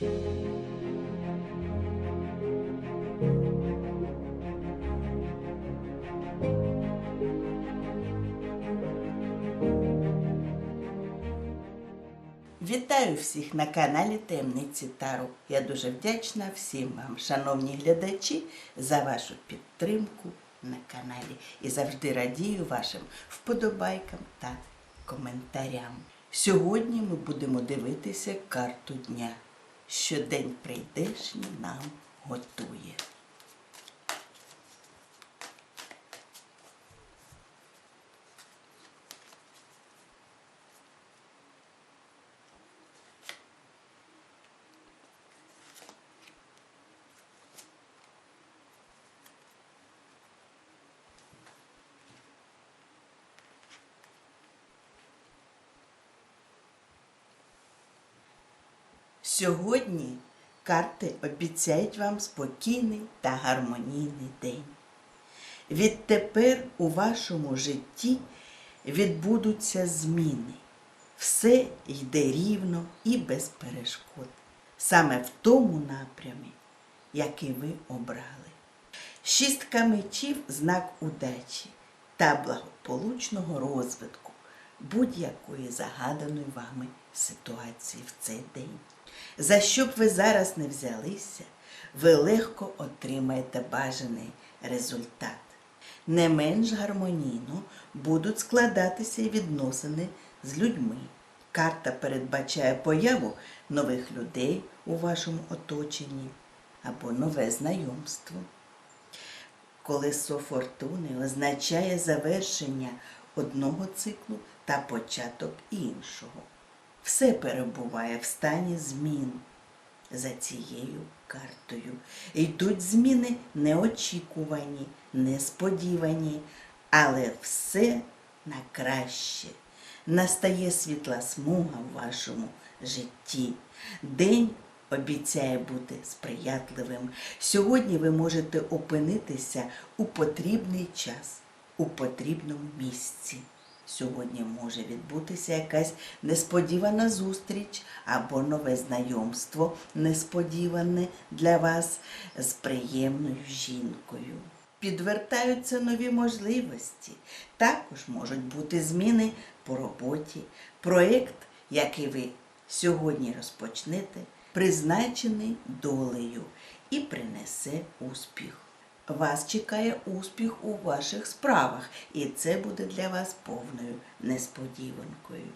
Вітаю всіх на каналі Таємниці Тару. Я дуже вдячна всім вам, шановні глядачі, за вашу підтримку на каналі і завжди радію вашим вподобайкам та коментарям. Сьогодні ми будемо дивитися карту дня, що день прийдешній нам готує. Сьогодні карти обіцяють вам спокійний та гармонійний день. Відтепер у вашому житті відбудуться зміни. Все йде рівно і без перешкод, саме в тому напрямі, який ви обрали. Шістка мечів знак удачі та благополучного розвитку будь-якої загаданої вами ситуації в цей день. За що б ви зараз не взялися, ви легко отримаєте бажаний результат. Не менш гармонійно будуть складатися відносини з людьми. Карта передбачає появу нових людей у вашому оточенні або нове знайомство. Колесо фортуни означає завершення одного циклу та початок іншого. Все перебуває в стані змін за цією картою. Йдуть зміни неочікувані, несподівані, але все на краще. Настає світла смуга в вашому житті. День обіцяє бути сприятливим. Сьогодні ви можете опинитися у потрібний час, у потрібному місці. Сьогодні може відбутися якась несподівана зустріч або нове знайомство несподіване для вас з приємною жінкою. Підвертаються нові можливості. Також можуть бути зміни по роботі. Проєкт, який ви сьогодні розпочнете, призначений долею і принесе успіх. Вас чекає успіх у ваших справах, і це буде для вас повною несподіванкою.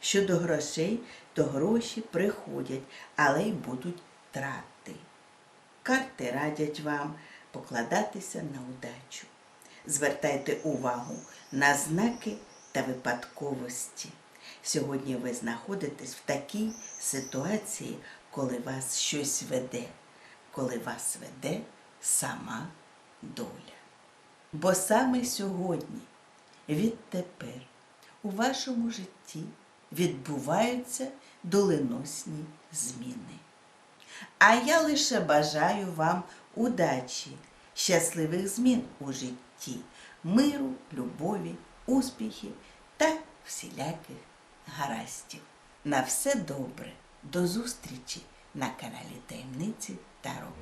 Щодо грошей, то гроші приходять, але й будуть трати. Карти радять вам покладатися на удачу. Звертайте увагу на знаки та випадковості. Сьогодні ви знаходитесь в такій ситуації, коли вас щось веде, коли вас веде сама доля. Бо саме сьогодні, відтепер, у вашому житті відбуваються доленосні зміни. А я лише бажаю вам удачі, щасливих змін у житті, миру, любові, успіхів та всіляких гараздів. На все добре, до зустрічі на каналі Таємниці Таро.